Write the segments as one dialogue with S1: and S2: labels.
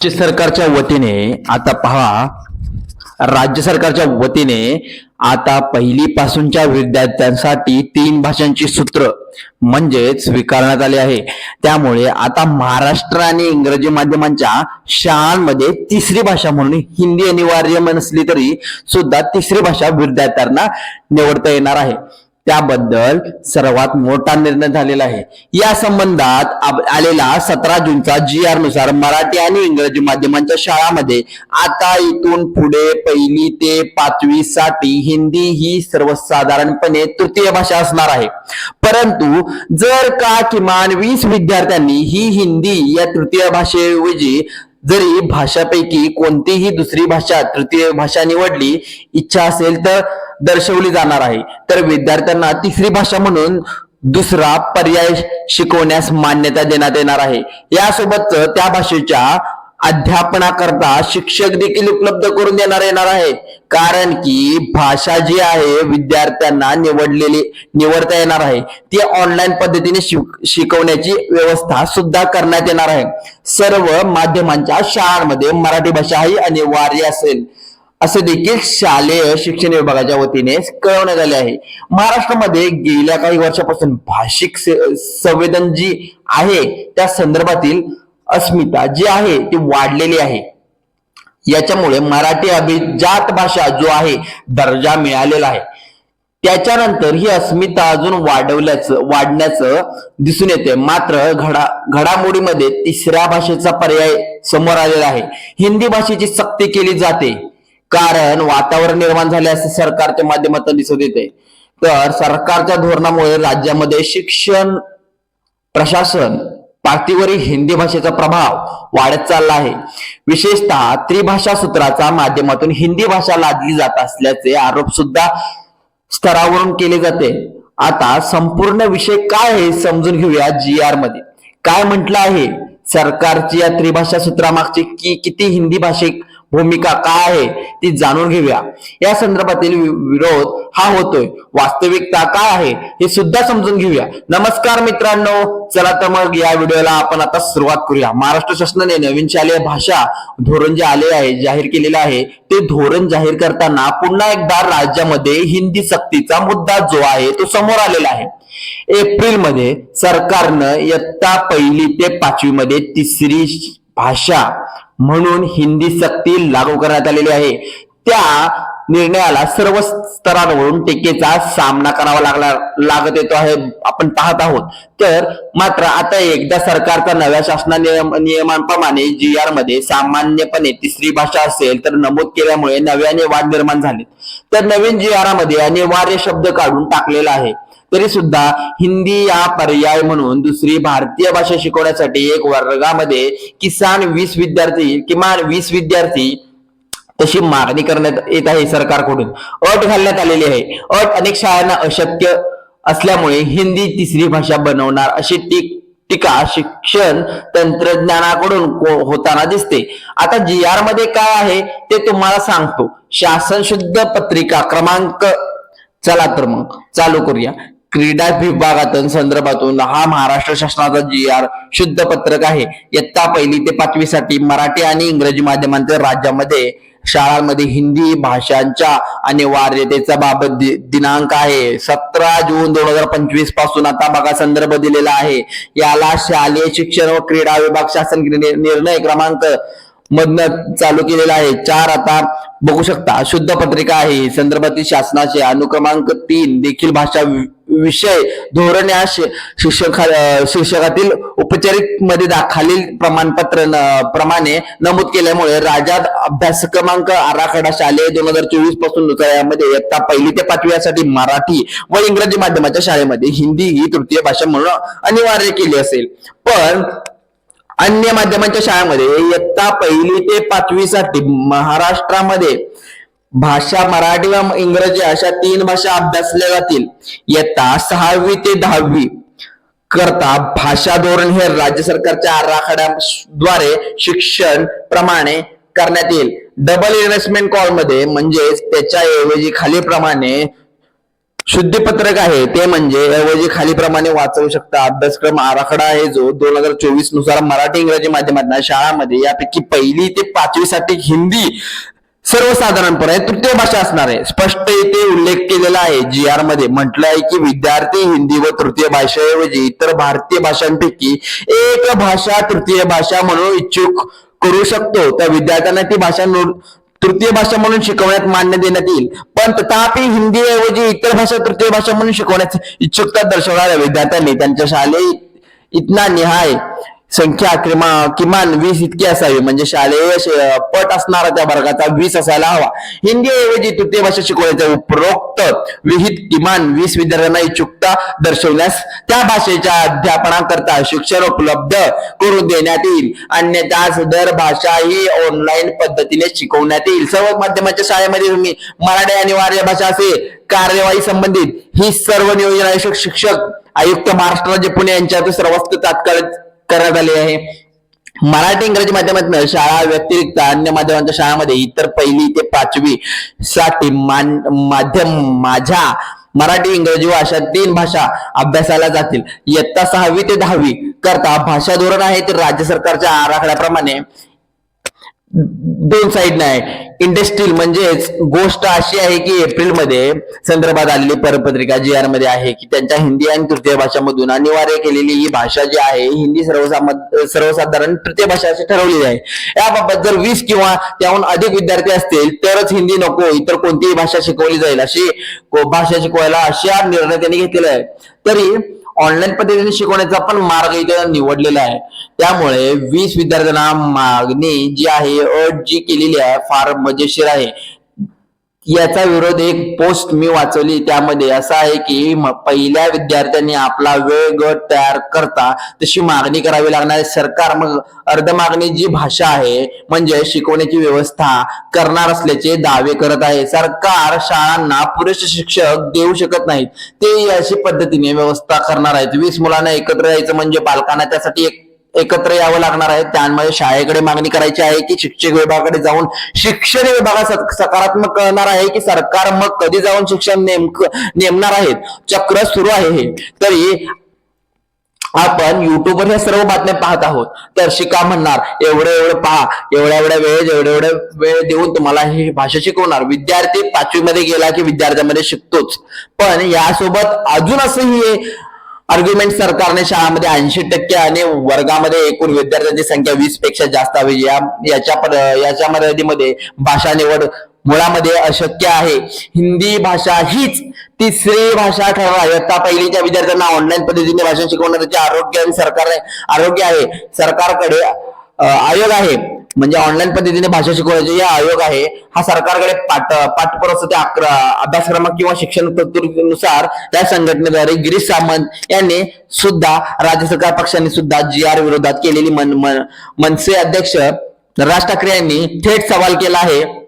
S1: राज्य सरकारच्या वतीने आता पहा राज्य सरकारच्या वतीने आता पहिली पासूनच्या विद्यार्थ्यांसाठी तीन भाषांची सूत्र म्हणजेच स्वीकारण्यात आले आहे. त्यामुळे आता महाराष्ट्र आणि इंग्रजी माध्यमांच्या शाळांमध्ये तिसरी भाषा म्हणून हिंदी अनिवार्य नसली तरी सुद्धा तिसरी भाषा विद्यार्थ्यांना निवडता येणार आहे. त्याबद्दल सर्वात मोठा निर्णय झालेला आहे. या संबंधात आलेला सतरा जूनचा जी आरनुसार मराठी आणि इंग्रजी माध्यमांच्या शाळांमध्ये आता इथून पुढे पहिली ते पाचवी साठी हिंदी ही सर्वसाधारणपणे तृतीय भाषा असणार आहे. परंतु जर का किमान वीस विद्यार्थ्यांनी ही हिंदी या तृतीय भाषेऐवजी जरी भाषापैकी कोणतीही दुसरी भाषा तृतीय भाषा निवडली इच्छा असेल तर दर्शवली जाणार आहे. तर विद्यार्थ्यांना तिसरी भाषा म्हणून दुसरा पर्याय शिकवण्यास मान्यता देण्यात येणार आहे. यासोबतच त्या भाषेच्या अध्यापनाकरता शिक्षक देखील उपलब्ध करून देणार येणार आहे कारण की भाषा जी आहे विद्यार्थ्यांना निवडलेली निवडता येणार आहे. ती ऑनलाईन पद्धतीने शिकवण्याची व्यवस्था सुद्धा करण्यात येणार आहे. सर्व माध्यमांच्या शाळांमध्ये मराठी भाषा ही अनिवार्य असेल. असे देखील शालेय शिक्षण विभागाच्या वतीने कळवण्यात आले आहे. महाराष्ट्रामध्ये गेल्या काही वर्षापासून भाषिक संवेदन जी आहे त्या संदर्भातील अस्मिता जी आहे ती वाढलेली आहे. याच्यामुळे मराठी अभिजात भाषा जो आहे दर्जा मिळालेला आहे. त्याच्यानंतर ही अस्मिता अजून वाढवल्याचं वाढण्याचं दिसून येते मात्र घडा घडामोडीमध्ये तिसऱ्या भाषेचा पर्याय समोर आलेला आहे. हिंदी भाषेची सक्ती केली जाते. कारण वातावरण निर्माण झाले असे सरकारच्या माध्यमातून दिसत येते. तर सरकारच्या धोरणामुळे राज्यामध्ये शिक्षण प्रशासन पातळीवरील हिंदी भाषेचा प्रभाव वाढत चालला आहे. विशेषतः त्रिभाषा सूत्राच्या माध्यमातून हिंदी भाषा लादली जात असल्याचे आरोप सुद्धा स्तरावरून केले जाते. आता संपूर्ण विषय काय आहे समजून घेऊया जी आरमध्ये. काय म्हटलं आहे? सरकारची या त्रिभाषा सूत्रामागची की किती हिंदी भाषिक भूमिका काय आहे ती जाणून घेऊया. या संदर्भातील वि- विरोध हा होतोय. वास्तविकता काय आहे हे सुद्धा समजून घेऊया. नमस्कार मित्रांनो चला तर मग या व्हिडिओला आपण आता सुरुवात करूया. महाराष्ट्र शासनाने नवीन शालेय भाषा धोरण जे आले आहे जाहीर केलेले आहे ते धोरण जाहीर करताना पुन्हा एकदा राज्यामध्ये हिंदी सक्तीचा मुद्दा जो आहे तो समोर आलेला आहे. एप्रिलमध्ये सरकारनं इयत्ता पहिली ते पाचवी मध्ये तिसरी भाषा म्हणून हिंदी सक्ती लागू करण्यात आलेली आहे. त्या निर्णयाला सर्व स्तरांवरून टीकेचा सामना करावा लागला लागत येतो आहे आपण पाहत आहोत. तर मात्र आता एकदा सरकारचा नव्या शासना नियम नियमांप्रमाणे जी आरमध्ये सामान्यपणे तिसरी भाषा असेल तर नमूद केल्यामुळे नव्याने वाद निर्माण झाले तर नवीन जी आरमध्ये अनिवार्य शब्द काढून टाकलेला आहे. तरी सुद्धा हिंदी या पर्याय म्हणून दुसरी भारतीय भाषा शिकवण्यासाठी एक वर्गामध्ये किसान वीस विद्यार्थी किमान वीस विद्यार्थी तशी मागणी करण्यात येत आहे सरकारकडून. अट घालण्यात आलेली आहे. अट अनेक शाळांना अशक्य असल्यामुळे हिंदी तिसरी भाषा बनवणार अशी टीक टीका शिक्षण तंत्रज्ञानाकडून होताना दिसते. आता जी आरमध्ये काय आहे ते तुम्हाला सांगतो. शासन शुद्ध पत्रिका क्रमांक चला तर मग चालू करूया. क्रीडा विभागातून संदर्भातून हा महाराष्ट्र शासनाचा जी आर शुद्ध पत्रक आहे. इयत्ता पहिली ते पाचवी साठी मराठी आणि इंग्रजी माध्यमांच्या राज्यामध्ये शाळांमध्ये हिंदी भाषांच्या अनिवार्यतेचा बाबत दिनांक आहे. सतरा जून दोन हजार पंचवीसपासून आता बघा संदर्भ दिलेला आहे. याला शालेय शिक्षण व क्रीडा विभाग शासन निर्णय क्रमांक मधनं चालू केलेला आहे. चार आता बघू शकता. शुद्ध पत्रिका आहे संदर्भातील शासनाचे अनुक्रमांक तीन देखील भाषा विषय धोरण या शिक्षक शिक्षकातील उपचारिकमध्ये खालील प्रमाणपत्र प्रमाणे नमूद केल्यामुळे राज्यात अभ्यास क्रमांक आराखडा शालेय दोन हजार चोवीसपासून यामध्ये इयत्ता पहिली ते पाचवी यासाठी मराठी व इंग्रजी माध्यमाच्या शाळेमध्ये हिंदी ही तृतीय भाषा म्हणून अनिवार्य केली असेल. पण अन्य माध्यमांच्या शाळेमध्ये इयत्ता पहिली ते पाचवी साठी महाराष्ट्रामध्ये भाषा मराठी व इंग्रजी अशा तीन भाषा अभ्यासल्या जातील. इयत्ता सहावी ते दहावी करता भाषा धोरण हे राज्य सरकारच्या आराखड्याद्वारे शिक्षण प्रमाणे करण्यात येईल. डबल इन्व्हेस्टमेंट कॉलमध्ये म्हणजेच त्याच्या ऐवजी खालीलप्रमाणे शुद्धीपत्रक आहे ते म्हणजे ऐवजी खालीप्रमाणे वाचवू शकता. अभ्यासक्रम आराखडा आहे जो दोन हजार चोवीसनुसार मराठी इंग्रजी माध्यमातून शाळामध्ये यापैकी पहिली ते पाचवी साठी हिंदी सर्वसाधारणपणे तृतीय भाषा असणार आहे स्पष्ट इथे उल्लेख केलेला आहे. जी आरमध्ये म्हटलं आहे की विद्यार्थी हिंदी व तृतीय भाषेऐवजी इतर भारतीय भाषांपैकी एक भाषा तृतीय भाषा म्हणून इच्छुक करू शकतो. त्या विद्यार्थ्यांना ती भाषा तृतीय भाषा म्हणून शिकवण्यात मान्य देण्यात येईल. पण तथापि हिंदी ऐवजी इतर भाषा तृतीय भाषा म्हणून शिकवण्यात इच्छुकता दर्शवणाऱ्या विद्यार्थ्यांनी त्यांच्या शालेय इतना निहाय संख्या किमा किमान वीस इतकी असावी. म्हणजे शालेय पट असणारा त्या वर्गाचा वीस असायला हवा. हिंदी ऐवजी तृतीय भाषा शिकवण्याचा उपरोक्त विहित किमान वीस विद्यार्थ्यांना इच्छुकता दर्शवण्यास त्या भाषेच्या अध्यापनाकरता शिक्षण उपलब्ध करून देण्यात येईल. अन्यथा सदर भाषा ही ऑनलाईन पद्धतीने शिकवण्यात येईल. सर्व माध्यमाच्या शाळेमध्ये तुम्ही मराठी अनिवार्य भाषा असे कार्यवाही संबंधित ही सर्व नियोजन आयोजक शिक्षक आयुक्त महाराष्ट्र राज्य पुणे यांच्या सर्वस्त तात्काळ करण्यात आली आहे. मराठी इंग्रजी माध्यमातून शाळा व्यतिरिक्त अन्य माध्यमांच्या शाळांमध्ये इतर पहिली ते पाचवी साठी माध्यम माझ्या मराठी इंग्रजी व अशा तीन भाषा अभ्यासाला जातील. इयत्ता सहावी ते दहावी करता भाषा धोरण आहे ते राज्य सरकारच्या आराखड्याप्रमाणे. दोन साईड आहे. इंडस्ट्रील म्हणजेच गोष्ट अशी आहे की एप्रिलमध्ये संदर्भात आलेली परपत्रिका जी आरमध्ये आहे की त्यांच्या हिंदी आणि तृतीय भाषामधून अनिवार्य केलेली ही भाषा जी आहे हिंदी सर्वसाम सर्वसाधारण तृतीय भाषा अशी ठरवलेली आहे. याबाबत जर वीस किंवा त्याहून अधिक विद्यार्थी असतील तरच हिंदी नको इतर कोणतीही भाषा शिकवली जाईल अशी भाषा शिकवायला अशा निर्णय त्यांनी घेतलेला आहे तरी ऑनलाईन पद्धतीने शिकवण्याचा पण मार्ग इथे निवडलेला आहे. त्यामुळे वीस विद्यार्थ्यांना मागणी जी आहे अट जी केलेली आहे फार मजेशीर आहे. याचा विरोध एक पोस्ट मी वाचवली. त्यामध्ये असा आहे की पहिल्या विद्यार्थ्यांनी आपला वेळ गट तयार करता तशी मागणी करावी लागणार. आहे सरकार मग अर्ध मागणी जी भाषा आहे म्हणजे शिकवण्याची व्यवस्था करणार असल्याचे दावे करत आहे. सरकार शाळांना पुरेसे शिक्षक देऊ शकत नाहीत. ते अशी पद्धतीने व्यवस्था करणार आहेत. वीस मुलांना एकत्र यायचं म्हणजे पालकांना त्यासाठी एक एकत्र यावं लागणार आहे. त्यामध्ये शाळेकडे मागणी करायची आहे की शिक्षक विभागाकडे जाऊन शिक्षण विभागात सकारात्मक कळणार आहे की सरकार मग कधी जाऊन शिक्षण नेमकं नेमणार आहेत चक्र सुरू आहे हे. तरी आपण युट्यूबवर ह्या सर्व बातम्या पाहत आहोत. तर शिका म्हणणार एवढं एवढं पहा. एवढ्या एवढ्या वेळ एवढ्या एवढ्या वेळ देऊन तुम्हाला ही भाषा शिकवणार. विद्यार्थी पाचवी मध्ये गेला की विद्यार्थ्यामध्ये शिकतोच. पण यासोबत अजून असंही आर्ग्युमेंट सरकारने शाळामध्ये ऐंशी टक्के आणि वर्गामध्ये एकूण विद्यार्थ्यांची संख्या वीसपेक्षा जास्त हवी या याच्या याच्या मर्यादेमध्ये भाषा निवड मुळामध्ये अशक्य आहे. हिंदी भाषा हीच तिसरी भाषा ठरवा इयत्ता पहिलीच्या विद्यार्थ्यांना ऑनलाईन पद्धतीने भाषा शिकवण्याचे आरोग्य आणि सरकार आरोग्य आहे सरकारकडे आयोग आहे. म्हणजे ऑनलाईन पद्धतीने भाषा शिकवण्याचे जे आयोग आहे. हा सरकारकडे पाठ पाठपुरावा त्या अकरा अभ्यासक्रमात किंवा शिक्षणनुसार त्या संघटनेद्वारे गिरीश सामंत यांनी सुद्धा राज्य सरकार पक्षाने सुद्धा जी आर विरोधात केलेली मन- मनसे अध्यक्ष राज ठाकरे यांनी थेट सवाल केला आहे.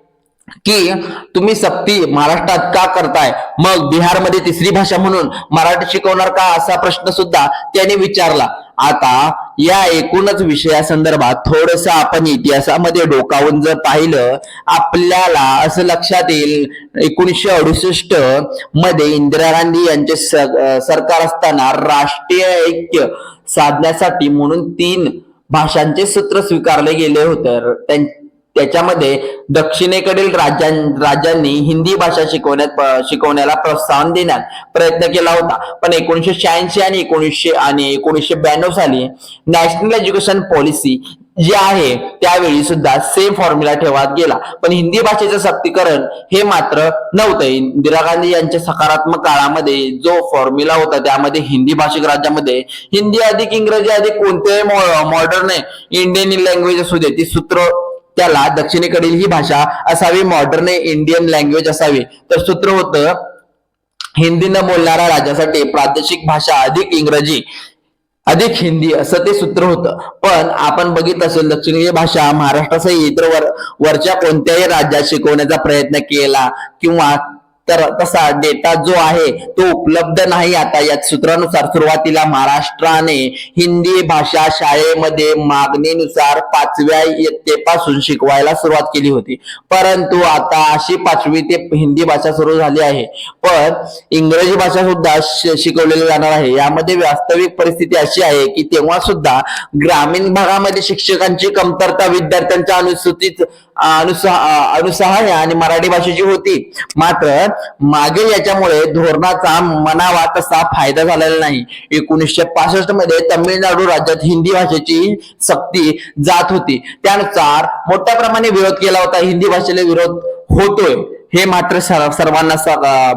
S1: की तुम्ही सक्ती महाराष्ट्रात का करताय? मग बिहारमध्ये तिसरी भाषा म्हणून मराठी शिकवणार का असा प्रश्न सुद्धा त्याने विचारला. आता या एकूणच विषयासंदर्भात थोडस आपण इतिहासामध्ये डोकावून जर पाहिलं आपल्याला असं लक्षात येईल एकोणीसशे अडुसष्टमध्ये इंदिरा गांधी यांचे सरकार असताना राष्ट्रीय ऐक्य साधण्यासाठी म्हणून तीन भाषांचे सूत्र स्वीकारले गेले होते. त्यां- त्याच्यामध्ये दक्षिणेकडील राज्यां राज्यांनी हिंदी भाषा शिकवण्यात शिकवण्याला प्रोत्साहन देण्यात प्रयत्न केला होता. पण एकोणीसशे शहाऐंशी आणि एकोणीसशे आणि एकोणीसशे ब्याण्णव साली नॅशनल एज्युकेशन पॉलिसी जी आहे त्यावेळी सुद्धा सेम फॉर्म्युला ठेवत गेला. पण हिंदी भाषेचं सक्तीकरण हे मात्र नव्हतं. इंदिरा गांधी यांच्या सकारात्मक काळामध्ये जो फॉर्म्युला होता त्यामध्ये हिंदी भाषिक राज्यामध्ये हिंदी अधिक इंग्रजी अधिक कोणत्याही मॉडर्न इंडियन लँग्वेज असू दे ती सूत्र त्याला दक्षिणेकडील ही भाषा असावी मॉडर्न इंडियन लँग्वेज असावी. तर सूत्र होतं हिंदी न बोलणाऱ्या राज्यासाठी प्रादेशिक भाषा अधिक इंग्रजी अधिक हिंदी असं ते सूत्र होतं. पण आपण बघितलं असेल दक्षिणीय भाषा महाराष्ट्रासह इतर वर वरच्या कोणत्याही राज्यात शिकवण्याचा प्रयत्न केला किंवा तर तसा डेटा जो आहे तो उपलब्ध नाही आता या सूत्रानुसार सुरुवातीला महाराष्ट्राने हिंदी भाषा शाळेमध्ये मागणीनुसार पाचव्या इयत्तेपासून शिकवायला सुरुवात केली होती. परंतु आता अशी पाचवी ते हिंदी भाषा सुरू झाली आहे. पण इंग्रजी भाषा सुद्धा शिकवलेली जाणार आहे. यामध्ये वास्तविक परिस्थिती अशी आहे की तेव्हा सुद्धा ग्रामीण भागामध्ये शिक्षकांची कमतरता विद्यार्थ्यांच्या अनुसूचित अनुसा अनुसाहाय आणि मराठी भाषेची होती. मात्र मागील याच्यामुळे धोरणाचा मनावा तसा फायदा झालेला नाही. एकोणीसशे पासष्टमध्ये तमिळनाडू राज्यात हिंदी भाषेची सक्ती जात होती. त्यानुसार मोठ्या प्रमाणे विरोध केला होता. हिंदी भाषेला विरोध होतोय. हे मात्र सर्वांना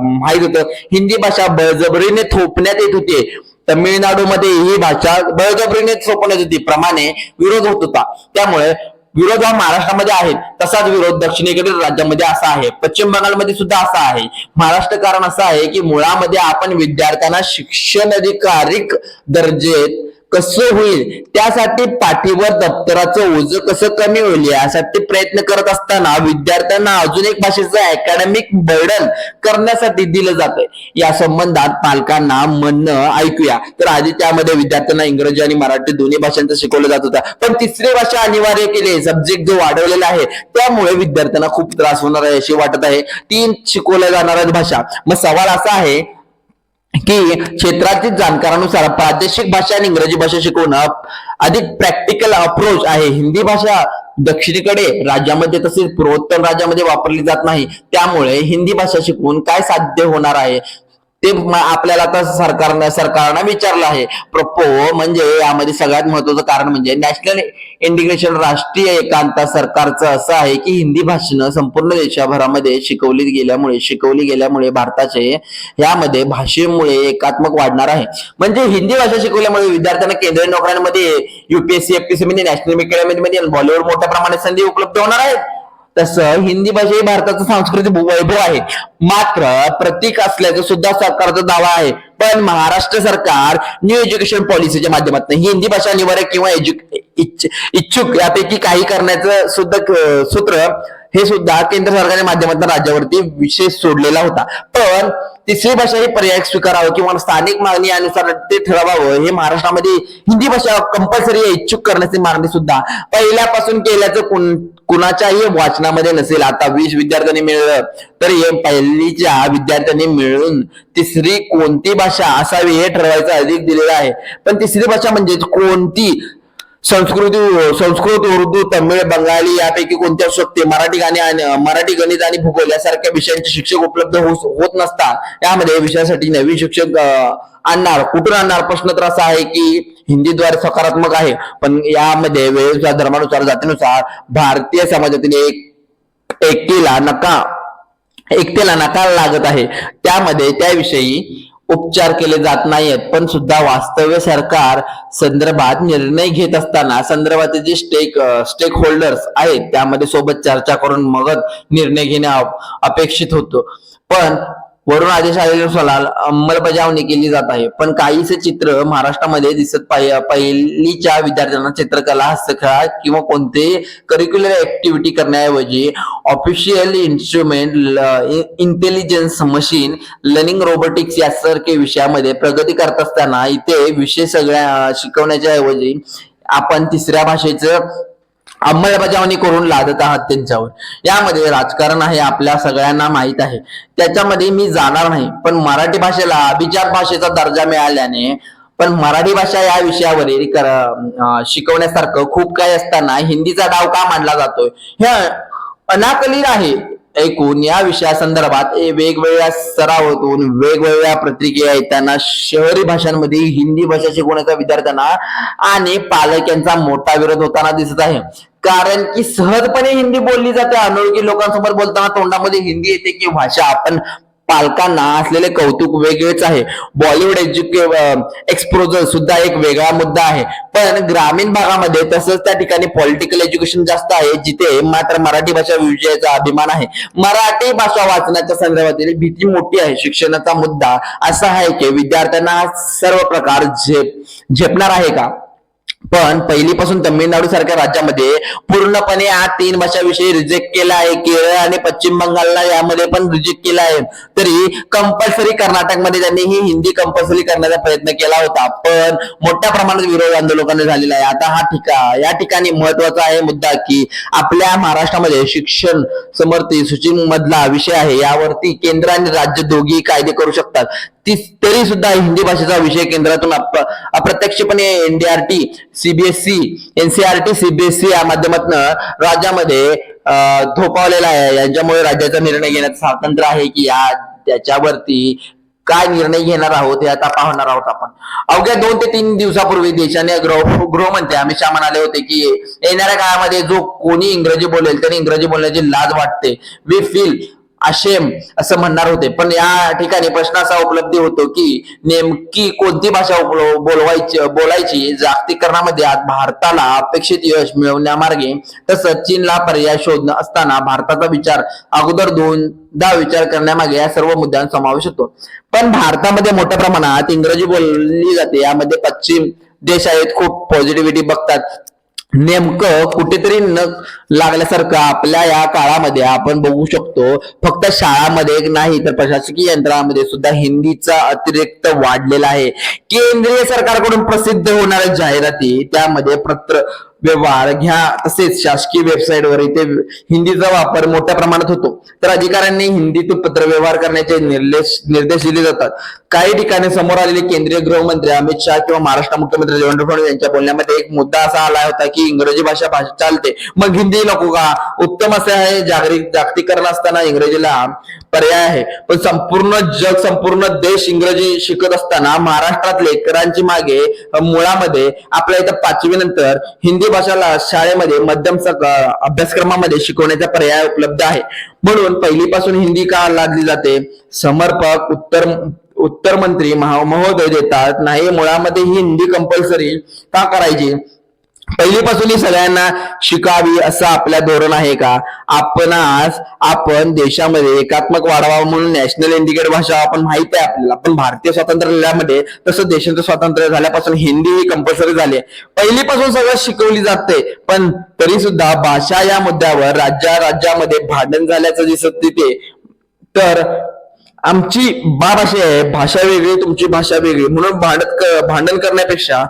S1: माहीत होतं. हिंदी भाषा बळजबरीने थोपण्यात येत होती. तमिळनाडूमध्ये ही भाषा बळजबरीने थोपण्यात होती. प्रमाणे विरोध होत होता. त्यामुळे विरोध हा महाराष्ट्रामध्ये आहे. तसाच विरोध दक्षिणेकडील राज्यामध्ये असा आहे. पश्चिम बंगालमध्ये सुद्धा असा आहे. महाराष्ट्र कारण असं आहे की मुळामध्ये आपण विद्यार्थ्यांना शिक्षण अधिकारिक दर्जेत कसं होईल? त्यासाठी पाठीवर दप्तराचं ओझ कसं कमी होईल? यासाठी प्रयत्न करत असताना विद्यार्थ्यांना अजून एक भाषेचं अकॅडमिक बर्डन करण्यासाठी दिलं जात या संबंधात पालकांना म्हणणं ऐकूया. तर आधी त्यामध्ये विद्यार्थ्यांना इंग्रजी आणि मराठी दोन्ही भाषांचं शिकवलं जात होतं. पण तिसरी भाषा अनिवार्य केली सब्जेक्ट जो वाढवलेला आहे त्यामुळे विद्यार्थ्यांना खूप त्रास होणार आहे अशी वाटत आहे. तीन शिकवल्या जाणाऱ्या भाषा. मग सवाल असा आहे की क्षेत्रातील जाणकारानुसार प्रादेशिक भाषा आणि इंग्रजी भाषा शिकवणं अधिक प्रॅक्टिकल अप्रोच आहे. हिंदी भाषा दक्षिणेकडे राज्यामध्ये तसेच पूर्वोत्तर राज्यामध्ये वापरली जात नाही. त्यामुळे हिंदी भाषा शिकवून काय साध्य होणार आहे? ते आपल्याला आता सरकारनं सरकारनं विचारलं आहे. प्रपो म्हणजे यामध्ये सगळ्यात महत्वाचं कारण म्हणजे नॅशनल इंटिग्रेशन राष्ट्रीय एकांता सरकारचं असं आहे की हिंदी भाषेनं संपूर्ण देशभरामध्ये शिकवली गेल्यामुळे शिकवली गेल्यामुळे भारताचे यामध्ये भाषेमुळे एकात्मक वाढणार आहे. म्हणजे हिंदी भाषा शिकवल्यामुळे विद्यार्थ्यांना केंद्रीय नोकऱ्यांमध्ये युपीएससी एफपीएससी मध्ये म्हणजे नॅशनल अकॅडमीमध्ये बॉलिवूड मोठ्या प्रमाणात संधी उपलब्ध होणार आहेत. तसं हिंदी भाषा ही भारताचं सांस्कृतिक वैभव आहे. मात्र प्रतीक असल्याचं सुद्धा सरकारचा दावा आहे. पण महाराष्ट्र सरकार न्यू एज्युकेशन पॉलिसीच्या माध्यमातून हिंदी भाषा अनिवार्य किंवा एज्यु- इच्छ- इच्छुक यापैकी काही करण्याचं सुद्धा सूत्र हे सुद्धा केंद्र सरकारच्या माध्यमातून राज्यावरती विषय सोडलेला होता. पण तिसरी भाषा ही पर्याय स्वीकारावं किंवा स्थानिक मागणी अनुसार ते ठरवावं हे महाराष्ट्रामध्ये हिंदी भाषा कंपल्सरी इच्छुक करण्याची मागणी सुद्धा. पहिल्यापासून केल्याचं कुणाच्याही वाचनामध्ये नसेल. आता वीस विद्यार्थ्यांनी मिळलं तर हे पहिलीच्या विद्यार्थ्यांनी मिळून तिसरी कोणती भाषा असावी हे ठरवायचं अधिक दिलेलं आहे. पण तिसरी भाषा म्हणजेच कोणती? संस्कृती संस्कृत उर्दू तमिळ बंगाली यापैकी कोणत्या असू शकते मराठी गाणी आणि मराठी गणित आणि भूगोल यासारख्या विषयांचे शिक्षक उपलब्ध होत नसतात. यामध्ये विषयासाठी नवीन शिक्षक आणणार. कुठून आणणार? प्रश्न तर असा आहे की हिंदीद्वारे सकारात्मक आहे. पण यामध्ये वेळेनुसार धर्मानुसार जातीनुसार भारतीय समाजातील एक एकटीला नका एकतेला नकार लागत आहे. त्यामध्ये त्याविषयी उपचार केले जात नाहीत पण सुद्धा वास्तव्य सरकार संदर्भात निर्णय घेत असताना संदर्भाचे जे स्टेक स्टेक होल्डर्स आहेत त्यामध्ये सोबत चर्चा करून मगच निर्णय घेणे अपेक्षित होतो. पण वरून आदेश आलेल्यानुसार अंमलबजावणी केली जात आहे. पण काहीसे चित्र महाराष्ट्रामध्ये दिसत पाहि- पहिलीच्या विद्यार्थ्यांना चित्रकला हस्तकला किंवा कोणतेही करिक्युलर ऍक्टिव्हिटी करण्याऐवजी official instrument intelligence machine learning robotics यासारखे विषयामध्ये प्रगती करत असताना इथे विषय सगळ्या शिकवण्याच्या ऐवजी आपण तिसऱ्या भाषेचं अंमलबजावणी करून लादत आहात त्यांच्यावर. यामध्ये राजकारण आहे आपल्या सगळ्यांना माहीत आहे. त्याच्यामध्ये मी जाणार नाही पण मराठी भाषेला अभिजात भाषेचा दर्जा मिळाल्याने पण मराठी भाषा या विषयावरील शिकवण्यासारखं खूप काही असताना हिंदीचा डाव का मांडला जातोय? हे अनाकलीन आहे. ऐकून या विषयासंदर्भात वेगवेगळ्या सरावातून वेगवेगळ्या प्रतिक्रिया येताना शहरी भाषांमध्ये हिंदी भाषा शिकवण्याचा विद्यार्थ्यांना आणि पालक यांचा मोठा विरोध होताना दिसत आहे. कारण की सहजपणे हिंदी बोलली जाते. अनोळखी लोकांसोबत बोलताना तोंडामध्ये हिंदी येते की भाषा. आपण पालकांना असलेले कौतुक वेगळेच आहे. बॉलिवूड एज्युके एक्सप्रोजर सुद्धा एक वेगळा मुद्दा आहे. पण ग्रामीण भागामध्ये तसंच त्या ठिकाणी पॉलिटिकल एज्युकेशन जास्त आहे जिथे मात्र मराठी भाषा विजयाचा अभिमान आहे. मराठी भाषा वाचनाच्या संदर्भातील भीती मोठी आहे. शिक्षणाचा मुद्दा असा आहे की विद्यार्थ्यांना सर्व प्रकार झेप झेपणार आहे का? पण पहिलीपासून तमिळनाडू सारख्या राज्यामध्ये पूर्णपणे हा तीन भाषाविषयी रिजेक्ट केला आहे. केरळ आणि पश्चिम बंगालला यामध्ये पण रिजेक्ट केला आहे. तरी कंपल्सरी कर्नाटकमध्ये त्यांनी ही हिंदी कंपल्सरी करण्याचा प्रयत्न केला होता. पण मोठ्या प्रमाणात विरोध आंदोलकांनी झालेला आहे. आता हा ठिका या ठिकाणी महत्त्वाचा आहे मुद्दा की आपल्या महाराष्ट्रामध्ये शिक्षण समर्थी सूचीमधला विषय आहे. यावरती केंद्र आणि राज्य दोघी कायदे करू शकतात. ती तरी सुद्धा हिंदी भाषेचा विषय केंद्रातून अप्रत्यक्षपणे एनडीआरटी सीबीएसई एनसीआरटी सीबीएसई या माध्यमातून राज्यामध्ये थोपावलेला थोपवलेला आहे. यांच्यामुळे राज्याचा निर्णय घेण्याचं स्वातंत्र्य आहे की या त्याच्यावरती काय निर्णय घेणार आहोत हे आता पाहणार आहोत आपण. अवघ्या दोन ते तीन दिवसापूर्वी देशाने गृह गृहमंत्री अमित शहा म्हणाले होते की येणाऱ्या काळामध्ये जो कोणी इंग्रजी बोलेल त्याने इंग्रजी बोलण्याची लाज वाटते. वी फील अशेम असं म्हणणार होते. पण या ठिकाणी प्रश्न असा उपलब्धी होतो की नेमकी कोणती भाषा बोलवायची बोलायची जागतिकरणामध्ये आज भारताला अपेक्षित यश मिळवण्यामार्गे तसंच चीनला पर्याय शोधणं असताना भारताचा विचार अगोदर दोनदा विचार करण्यामागे या सर्व मुद्द्यांचा समावेश होतो. पण भारतामध्ये मोठ्या प्रमाणात इंग्रजी बोलली जाते. यामध्ये पश्चिम देश आहेत खूप पॉझिटिव्हिटी बघतात. नेमकं कुठेतरी न लागल्यासारखं आपल्या या काळामध्ये आपण बघू शकतो. फक्त शाळामध्ये नाही तर प्रशासकीय यंत्रणामध्ये सुद्धा हिंदीचा अतिरिक्त वाढलेला आहे. केंद्रीय सरकारकडून प्रसिद्ध होणाऱ्या जाहिराती त्यामध्ये पत्र व्यवहार घ्या. तसेच शासकीय वेबसाईटवर इथे हिंदीचा वापर मोठ्या प्रमाणात होतो. तर अधिकाऱ्यांनी हिंदीतून पत्र व्यवहार करण्याचे निर्देश निर्देश दिले जातात. काही ठिकाणी समोर आलेले केंद्रीय गृहमंत्री अमित शहा किंवा महाराष्ट्र मुख्यमंत्री देवेंद्र फडणवीस यांच्या बोलण्यामध्ये एक मुद्दा असा आला होता की इंग्रजी भाषा भाषा चालते. मग हिंदी नको का? उत्तम असे आहे जागतिक जागतिकरण असताना इंग्रजीला पर्याय आहे. पण संपूर्ण जग संपूर्ण देश इंग्रजी शिकत असताना महाराष्ट्रात लेकरांची मागे मुळामध्ये आपल्या इथं पाचवी नंतर हिंदी भाषाला शाळेमध्ये मध्यम अभ्यासक्रमामध्ये शिकवण्याचा पर्याय उपलब्ध आहे. म्हणून पहिलीपासून हिंदी का लादली जाते? समर्पक उत्तर उत्तर मंत्री महोदय देतात. नाही मुळामध्ये ही हिंदी कंपल्सरी का करायची? पहिलीपासून ही सगळ्यांना शिकावी असं आपल्या धोरण आहे का? आपणास आपण देशामध्ये एकात्मक वाढवा म्हणून नॅशनल इंडिकेट भाषा आपण माहिती आहे आपल्याला. पण भारतीय स्वातंत्र्य लढ्यामध्ये तसं देशाचं स्वातंत्र्य झाल्यापासून हिंदी ही कंपल्सरी झाली आहे. पहिलीपासून सगळं शिकवली जाते पण तरी सुद्धा भाषा या मुद्द्यावर राज्या राज्यामध्ये भांडण झाल्याचं दिसत तिथे. तर आमची बाब अशी आहे भाषा वेगळी तुमची भाषा वेगळी. म्हणून भांडत भांडण करण्यापेक्षा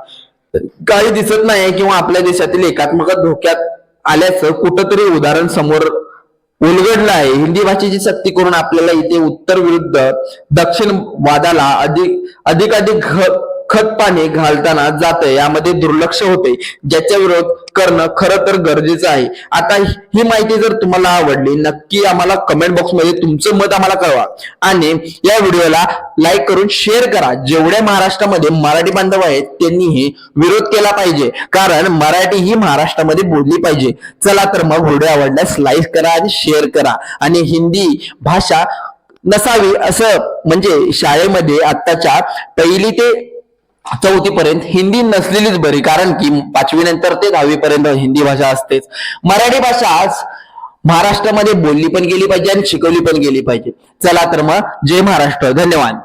S1: काही दिसत नाही किंवा आपल्या देशातील एकात्मक धोक्यात आल्याचं कुठंतरी उदाहरण समोर उलगडलं आहे हिंदी भाषेची सक्ती करून आपल्याला इथे उत्तर विरुद्ध दक्षिण वादाला अधिक अधिकाधिक घ- खत पाणी घालताना जातं यामध्ये दुर्लक्ष होते ज्याच्या विरोध करणं खरं तर गरजेचं आहे. आता ही माहिती जर तुम्हाला आवडली नक्की आम्हाला कमेंट बॉक्समध्ये तुमचं मत आम्हाला कळवा. आणि या व्हिडिओला लाईक करून शेअर करा. जेवढ्या महाराष्ट्रामध्ये मराठी बांधव आहेत त्यांनीही विरोध केला पाहिजे. कारण मराठी ही महाराष्ट्रामध्ये बोलली पाहिजे. चला तर मग व्हिडिओ आवडल्यास लाईक करा आणि शेअर करा. आणि हिंदी भाषा नसावी असं म्हणजे शाळेमध्ये आत्ताच्या पहिली ते चौथीपर्यंत हिंदी नसलेलीच बरी कारण की पाचवी नंतर ते दहावीपर्यंत हिंदी भाषा असतेच. मराठी भाषा आज महाराष्ट्रामध्ये बोलली पण गेली पाहिजे आणि शिकवली पण गेली पाहिजे. चला तर मग जय महाराष्ट्र. धन्यवाद.